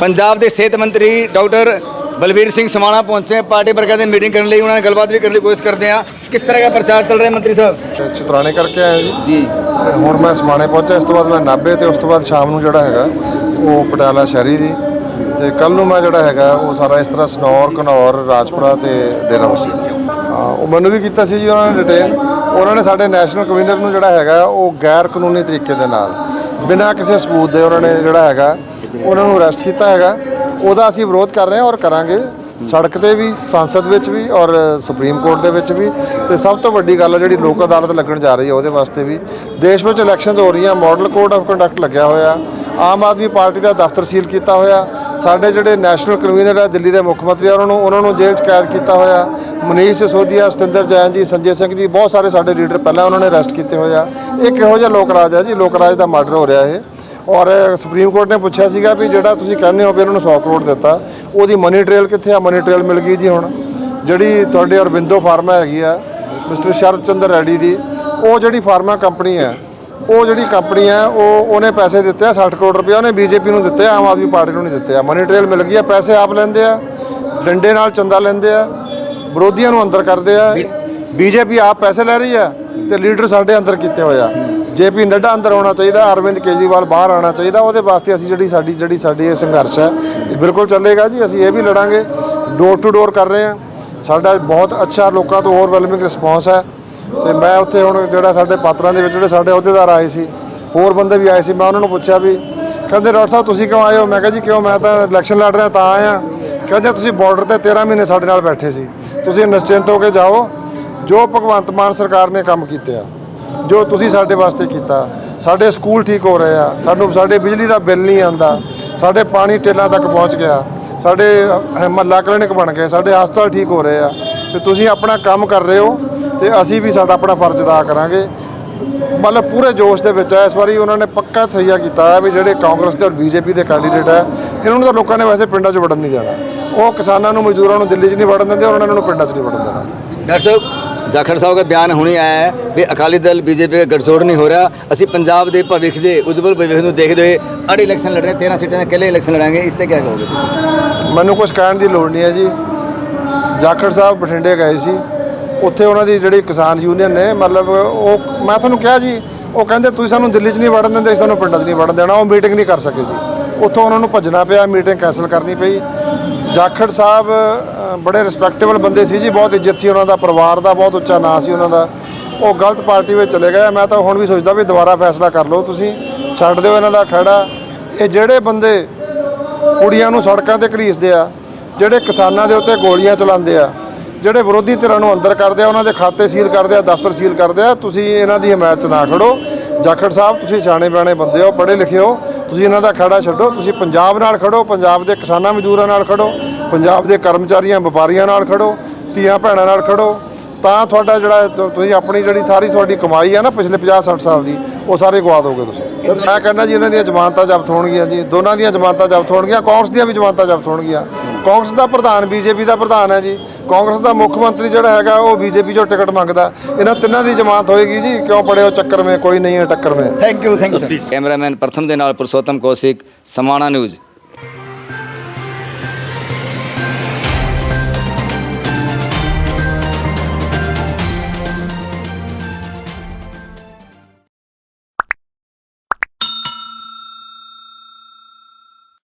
ਪੰਜਾਬ ਦੇ ਸਿਹਤ ਮੰਤਰੀ ਡਾਕਟਰ ਬਲਬੀਰ ਸਿੰਘ ਸਮਾਣਾ ਪਹੁੰਚੇ ਪਾਰਟੀ ਵਰਕਰਾਂ ਦੀ ਮੀਟਿੰਗ ਕਰਨ ਲਈ ਉਹਨਾਂ ਨਾਲ ਗੱਲਬਾਤ ਵੀ ਕਰਨ ਦੀ ਕੋਸ਼ਿਸ਼ ਕਰਦੇ ਆ ਕਿਸ ਤਰ੍ਹਾਂ ਦਾ ਪ੍ਰਚਾਰ ਚੱਲ ਰਿਹਾ ਮੰਤਰੀ ਸਾਹਿਬ? ਚਤਰਾਣੇ ਕਰਕੇ ਆਇਆ ਜੀ। ਹੁਣ ਮੈਂ ਸਮਾਣੇ ਪਹੁੰਚਿਆ ਇਸ ਤੋਂ ਬਾਅਦ ਮੈਂ ਨਾਭੇ ਤੇ ਉਸ ਤੋਂ ਬਾਅਦ ਸ਼ਾਮ ਨੂੰ ਜਿਹੜਾ ਹੈਗਾ ਉਹ ਪਟਿਆਲਾ ਸ਼ਹਿਰੀ ਦੀ। ਤੇ ਕੱਲ ਨੂੰ ਮੈਂ ਜਿਹੜਾ ਹੈਗਾ ਉਹ ਸਾਰਾ ਇਸ ਤਰ੍ਹਾਂ ਸਨੌਰ ਘਨੌਰ ਰਾਜਪੁਰਾ ਤੇ ਡੇਰਾਬੱਸੀ ਹਾਂ ਉਹ ਮੈਨੂੰ ਵੀ ਕੀਤਾ ਸੀ ਜੀ ਉਹਨਾਂ ਨੇ ਡਿਟੇਲ। ਉਹਨਾਂ ਨੇ ਸਾਡੇ ਨੈਸ਼ਨਲ ਕਨਵੀਨਰ ਨੂੰ ਜਿਹੜਾ ਹੈਗਾ ਉਹ ਗੈਰ ਕਾਨੂੰਨੀ ਤਰੀਕੇ ਦੇ ਨਾਲ ਬਿਨਾਂ ਕਿਸੇ ਸਬੂਤ ਦੇ ਉਹਨਾਂ ਨੇ ਜਿਹੜਾ ਹੈਗਾ ਉਹਨਾਂ ਨੂੰ ਅਰੈਸਟ ਕੀਤਾ ਹੈਗਾ। ਉਹਦਾ ਅਸੀਂ ਵਿਰੋਧ ਕਰ ਰਹੇ ਹਾਂ ਔਰ ਕਰਾਂਗੇ। ਸੜਕ ਤੇ ਵੀ ਸੰਸਦ ਵਿੱਚ ਵੀ ਔਰ ਸੁਪਰੀਮ ਕੋਰਟ ਦੇ ਵਿੱਚ ਵੀ। ਤੇ ਸਭ ਤੋਂ ਵੱਡੀ ਗੱਲ ਹੈ ਜਿਹੜੀ ਲੋਕ ਅਦਾਲਤ ਲੱਗਣ ਜਾ ਰਹੀ ਹੈ ਉਹਦੇ ਵਾਸਤੇ ਵੀ। ਦੇਸ਼ ਵਿੱਚ ਇਲੈਕਸ਼ਨਸ ਹੋ ਰਹੀਆਂ ਮਾਡਲ ਕੋਡ ਆਫ ਕੰਡਕਟ ਲੱਗਿਆ ਹੋਇਆ। ਆਮ ਆਦਮੀ ਪਾਰਟੀ ਦਾ ਦਫ਼ਤਰ ਸੀਲ ਕੀਤਾ ਹੋਇਆ। ਸਾਡੇ ਜਿਹੜੇ ਨੈਸ਼ਨਲ ਕਨਵੀਨਰ ਹੈ ਦਿੱਲੀ ਦੇ ਮੁੱਖ ਮੰਤਰੀ ਆ, ਉਹਨਾਂ ਨੂੰ ਉਹਨਾਂ ਨੂੰ ਜੇਲ੍ਹ 'ਚ ਕੈਦ ਕੀਤਾ ਹੋਇਆ। ਮਨੀਸ਼ ਸਿਸੋਦੀਆ ਸਤਿੰਦਰ ਜੈਨ ਜੀ ਸੰਜੇ ਸਿੰਘ ਜੀ ਬਹੁਤ ਸਾਰੇ ਸਾਡੇ ਲੀਡਰ ਪਹਿਲਾਂ ਉਹਨਾਂ ਨੇ ਅਰੈਸਟ ਕੀਤੇ ਹੋਏ ਆ। ਇਹ ਕਿਹੋ ਜਿਹਾ ਲੋਕ ਰਾਜ ਹੈ ਜੀ? ਲੋਕ ਰਾਜ ਦਾ ਮਰਡਰ ਹੋ ਰਿਹਾ ਇਹ। ਔਰ ਸੁਪਰੀਮ ਕੋਰਟ ਨੇ ਪੁੱਛਿਆ ਸੀਗਾ ਵੀ ਜਿਹੜਾ ਤੁਸੀਂ ਕਹਿੰਦੇ ਹੋ ਵੀ ਇਹਨਾਂ ਨੂੰ 100 ਕਰੋੜ ਦਿੱਤਾ ਉਹਦੀ ਮਨੀ ਟ੍ਰੇਲ ਕਿੱਥੇ ਆ? ਮਨੀ ਟ੍ਰੇਲ ਮਿਲ ਗਈ ਜੀ ਹੁਣ। ਜਿਹੜੀ ਤੁਹਾਡੇ ਅਰਬਿੰਦੋ ਫਾਰਮਾ ਹੈਗੀ ਆ ਮਿਸਟਰ ਸ਼ਰਦ ਚੰਦਰ ਰੈਡੀ ਦੀ ਉਹ ਜਿਹੜੀ ਫਾਰਮਾ ਕੰਪਨੀ ਹੈ ਉਹ ਜਿਹੜੀ ਕੰਪਨੀ ਹੈ ਉਹ ਉਹਨੇ ਪੈਸੇ ਦਿੱਤੇ ਆ 60 ਕਰੋੜ ਰੁਪਏ ਉਹਨੇ ਬੀਜੇਪੀ ਨੂੰ ਦਿੱਤੇ ਆ ਆਮ ਆਦਮੀ ਪਾਰਟੀ ਨੂੰ ਨਹੀਂ ਦਿੱਤੇ ਆ। ਮਨੀ ਟ੍ਰੇਲ ਮਿਲ ਗਈ ਆ ਪੈਸੇ ਆਪ ਲੈਂਦੇ ਆ ਡੰਡੇ ਨਾਲ ਚੰਦਾ ਲੈਂਦੇ ਆ ਵਿਰੋਧੀਆਂ ਨੂੰ ਅੰਦਰ ਕਰਦੇ ਆ। ਬੀਜੇਪੀ ਆਪ ਪੈਸੇ ਲੈ ਰਹੀ ਆ ਤੇ ਲੀਡਰ ਸਾਡੇ ਅੰਦਰ ਕੀਤੇ ਹੋਇਆ ਜੇਪੀ ਨੱਡਾ ਅੰਦਰ ਆਉਣਾ ਚਾਹੀਦਾ, ਅਰਵਿੰਦ ਕੇਜਰੀਵਾਲ ਬਾਹਰ ਆਉਣਾ ਚਾਹੀਦਾ, ਉਹਦੇ ਵਾਸਤੇ ਅਸੀਂ ਜਿਹੜੀ ਸਾਡੀ ਜਿਹੜੀ ਸਾਡੀ ਇਹ ਸੰਘਰਸ਼ ਹੈ, ਇਹ ਬਿਲਕੁਲ ਚੱਲੇਗਾ ਜੀ, ਅਸੀਂ ਇਹ ਵੀ ਲੜਾਂਗੇ ਡੋਰ ਟੂ ਡੋਰ ਕਰ ਰਹੇ ਹਾਂ। ਸਾਡਾ ਬਹੁਤ ਅੱਛਾ ਲੋਕਾਂ ਤੋਂ ਓਵਰਵੈਲਮਿੰਗ ਰਿਸਪੌਂਸ ਹੈ। ਤੇ ਮੈਂ ਉੱਥੇ ਹੁਣ ਜਿਹੜਾ ਸਾਡੇ ਪਾਤਰਾਂ ਦੇ ਵਿੱਚ, ਜਿਹੜੇ ਸਾਡੇ ਅਹੁਦੇਦਾਰ ਆਏ ਸੀ, ਹੋਰ ਬੰਦੇ ਵੀ ਆਏ ਸੀ, ਮੈਂ ਉਹਨਾਂ ਨੂੰ ਪੁੱਛਿਆ ਵੀ, ਕਹਿੰਦੇ, ਡਾਕਟਰ ਸਾਹਿਬ, ਤੁਸੀਂ ਕਿਉਂ ਆਏ ਹੋ? ਮੈਂ ਕਿਹਾ, ਜੀ, ਕਿਉਂ? ਮੈਂ ਤਾਂ ਇਲੈਕਸ਼ਨ ਲੜ ਰਿਹਾ, ਤਾਂ ਆਇਆ ਕਹਿੰਦੇ, ਤੁਸੀਂ ਬਾਰਡਰ ਤੇ 13 ਮਹੀਨੇ ਸਾਡੇ ਨਾਲ ਬੈਠੇ ਸੀ। ਤੁਸੀਂ ਨਿਸ਼ਚਿੰਤ ਹੋ ਕੇ ਜਾਓ। ਜੋ ਭਗਵੰਤ ਮਾਨ ਸਰਕਾਰ ਨੇ ਕੰਮ ਕੀਤੇ ਆ ਜੋ ਤੁਸੀਂ ਸਾਡੇ ਵਾਸਤੇ ਕੀਤਾ, ਸਾਡੇ ਸਕੂਲ ਠੀਕ ਹੋ ਰਹੇ ਆ, ਸਾਨੂੰ, ਸਾਡੇ ਬਿਜਲੀ ਦਾ ਬਿੱਲ ਨਹੀਂ ਆਂਦਾ ਸਾਡੇ ਪਾਣੀ ਟੇਲਾਂ ਤੱਕ ਪਹੁੰਚ ਗਿਆ, ਸਾਡੇ ਮਹੱਲਾ ਕਲੀਨਿਕ ਬਣ ਗਏ, ਸਾਡੇ ਹਸਪਤਾਲ ਠੀਕ ਹੋ ਰਹੇ ਆ, ਤੇ ਤੁਸੀਂ ਆਪਣਾ ਕੰਮ ਕਰ ਰਹੇ ਹੋ, ਤੇ ਅਸੀਂ ਵੀ ਸਾਡਾ ਆਪਣਾ ਫਰਜ਼ ਅਦਾ ਕਰਾਂਗੇ। ਮਤਲਬ ਪੂਰੇ ਜੋਸ਼ ਦੇ ਵਿੱਚ ਹੈ ਇਸ ਵਾਰੀ ਉਹਨਾਂ ਨੇ ਪੱਕਾ ਤਈਆ ਕੀਤਾ ਹੈ ਵੀ ਜਿਹੜੇ ਕਾਂਗਰਸ ਦੇ ਔਰ ਬੀਜੇਪੀ ਦੇ ਕੈਂਡੀਡੇਟ ਹੈ ਇਹਨਾਂ ਨੂੰ ਤਾਂ ਲੋਕਾਂ ਨੇ ਵੈਸੇ ਪਿੰਡਾਂ 'ਚ ਵੜਨ ਨਹੀਂ ਦੇਣਾ। ਉਹ ਕਿਸਾਨਾਂ ਨੂੰ, ਮਜ਼ਦੂਰਾਂ ਨੂੰ ਦਿੱਲੀ 'ਚ ਨਹੀਂ ਵੜਨ ਦਿੰਦੇ ਔਰ ਉਹਨਾਂ ਨੂੰ ਪਿੰਡਾਂ 'ਚ ਨਹੀਂ ਵੜਨ ਦੇਣਾ। ਡਾਕਟਰ ਸਾਹਿਬ ਜਾਖੜ ਸਾਹਿਬ ਦਾ ਬਿਆਨ ਹੁਣੇ ਆਇਆ ਹੈ ਵੀ ਅਕਾਲੀ ਦਲ ਬੀਜੇਪੀ ਦਾ ਗਠਜੋੜ ਨਹੀਂ ਹੋ ਰਿਹਾ। ਅਸੀਂ ਪੰਜਾਬ ਦੇ ਭਵਿੱਖ ਦੇ ਉਜਵਲ ਭਵਿੱਖ ਨੂੰ ਦੇਖਦੇ ਹੋਏ ਅੜ ਇਲੈਕਸ਼ਨ ਲੜ ਰਹੇ 13 ਸੀਟਾਂ ਦੇ ਇਕੱਲੇ ਇਲੈਕਸ਼ਨ ਲੜਾਂਗੇ। ਇਸ ਤੇ ਕੀ ਕਹੋਗੇ ਤੁਸੀਂ? ਮੈਨੂੰ ਕੁਝ ਕਹਿਣ ਦੀ ਲੋੜ ਨਹੀਂ ਹੈ ਜੀ। ਜਾਖੜ ਸਾਹਿਬ ਬਠਿੰਡੇ ਗਏ ਸੀ। ਉੱਥੇ ਉਹਨਾਂ ਦੀ ਜਿਹੜੀ ਕਿਸਾਨ ਯੂਨੀਅਨ ਨੇ, ਮਤਲਬ ਉਹ, ਮੈਂ ਤੁਹਾਨੂੰ ਕਿਹਾ ਜੀ, ਉਹ ਕਹਿੰਦੇ ਤੁਸੀਂ ਸਾਨੂੰ ਦਿੱਲੀ 'ਚ ਨਹੀਂ ਵੜਨ ਦਿੰਦੇ, ਅਸੀਂ ਤੁਹਾਨੂੰ ਪਿੰਡਾਂ 'ਚ ਨਹੀਂ ਵੜਨ ਦੇਣਾ। ਉਹ ਮੀਟਿੰਗ ਨਹੀਂ ਕਰ ਸਕੇ ਜੀ। ਉੱਥੋਂ ਉਹਨਾਂ ਨੂੰ ਭੱਜਣਾ ਪਿਆ ਮੀਟਿੰਗ ਕੈਨਸਲ ਕਰਨੀ ਪਈ। ਜਾਖੜ ਸਾਹਿਬ ਬੜੇ ਰਿਸਪੈਕਟੇਬਲ ਬੰਦੇ ਸੀ ਜੀ, ਬਹੁਤ ਇੱਜ਼ਤ ਸੀ ਉਹਨਾਂ ਦਾ, ਪਰਿਵਾਰ ਦਾ, ਬਹੁਤ ਉੱਚਾ ਨਾਂ ਸੀ ਉਹਨਾਂ ਦਾ। ਉਹ ਗਲਤ ਪਾਰਟੀ ਵਿੱਚ ਚਲੇ ਗਏ। ਮੈਂ ਤਾਂ ਹੁਣ ਵੀ ਸੋਚਦਾ ਵੀ ਦੁਬਾਰਾ ਫੈਸਲਾ ਕਰ ਲਓ ਤੁਸੀਂ, ਛੱਡ ਦਿਓ ਇਹਨਾਂ ਦਾ ਖੜਾ ਇਹ ਜਿਹੜੇ ਬੰਦੇ ਕੁੜੀਆਂ ਨੂੰ ਸੜਕਾਂ ਤੇ ਘਰੀਸਦੇ ਆ, ਜਿਹੜੇ ਕਿਸਾਨਾਂ ਦੇ ਉੱਤੇ ਗੋਲੀਆਂ ਚਲਾਉਂਦੇ ਆ, ਜਿਹੜੇ ਵਿਰੋਧੀ ਧਿਰਾਂ ਨੂੰ ਅੰਦਰ ਕਰਦੇ ਆ, ਉਹਨਾਂ ਦੇ ਖਾਤੇ ਸੀਲ ਕਰਦੇ ਆ, ਦਫ਼ਤਰ ਸੀਲ ਕਰਦੇ ਆ, ਤੁਸੀਂ ਇਹਨਾਂ ਦੀ ਹਮਾਇਤ 'ਚ ਨਾ ਖੜੋ। ਜਾਖੜ ਸਾਹਿਬ, ਤੁਸੀਂ ਸਿਆਣੇ ਬਿਆਣੇ ਬੰਦੇ ਹੋ, ਪੜ੍ਹੇ ਲਿਖੇ ਹੋ। ਤੁਸੀਂ ਇਹਨਾਂ ਦਾ ਖੜਾ ਛੱਡੋ, ਤੁਸੀਂ ਪੰਜਾਬ ਨਾਲ ਖੜੋ, ਪੰਜਾਬ ਦੇ ਕਿਸਾਨਾਂ ਮਜ਼ਦੂਰਾਂ ਨਾਲ ਖੜੋ। ਪੰਜਾਬ ਦੇ ਕਰਮਚਾਰੀਆਂ ਵਪਾਰੀਆਂ ਨਾਲ ਖੜੋ ਧੀਆਂ ਭੈਣਾਂ ਨਾਲ ਖੜੋ ਤਾਂ ਤੁਹਾਡਾ ਜਿਹੜਾ ਤੁਸੀਂ ਆਪਣੀ ਜਿਹੜੀ ਸਾਰੀ ਤੁਹਾਡੀ ਕਮਾਈ ਆ ਨਾ ਪਿਛਲੇ 50 60 ਸਾਲ ਦੀ ਉਹ ਸਾਰੇ ਗਵਾ ਦੋਗੇ ਤੁਸੀਂ। ਮੈਂ ਕਹਿੰਦਾ ਜੀ ਇਹਨਾਂ ਦੀਆਂ ਜ਼ਮਾਨਤਾਂ ਜ਼ਬਤ ਹੋਣਗੀਆਂ ਜੀ ਦੋਨਾਂ ਦੀਆਂ ਜ਼ਮਾਨਤਾਂ ਜ਼ਬਤ ਹੋਣਗੀਆਂ ਕਾਂਗਰਸ ਦੀਆਂ ਵੀ ਜ਼ਮਾਨਤਾਂ ਜ਼ਬਤ ਹੋਣਗੀਆਂ। ਕਾਂਗਰਸ ਦਾ ਪ੍ਰਧਾਨ ਬੀਜੇਪੀ ਦਾ ਪ੍ਰਧਾਨ ਹੈ ਜੀ ਕਾਂਗਰਸ ਦਾ ਮੁੱਖ ਮੰਤਰੀ ਜਿਹੜਾ ਹੈਗਾ ਉਹ ਬੀਜੇਪੀ ਚੋਂ ਟਿਕਟ ਮੰਗਦਾ। ਇਹਨਾਂ ਤਿੰਨਾਂ ਦੀ ਜ਼ਮਾਨਤ ਹੋਏਗੀ ਜੀ ਕਿਉਂ ਪੜੇ ਹੋ ਚੱਕਰ ਮੇ ਕੋਈ ਨਹੀਂ ਹੈ ਟੱਕਰ ਮੇ। Thank you thank you cameraman Pratham ਦੇ ਨਾਲ ਪੁਰਸ਼ੋਤਮ ਕੌਸ਼ਿਕ ਸਮਾਣਾ ਨਿਊਜ਼।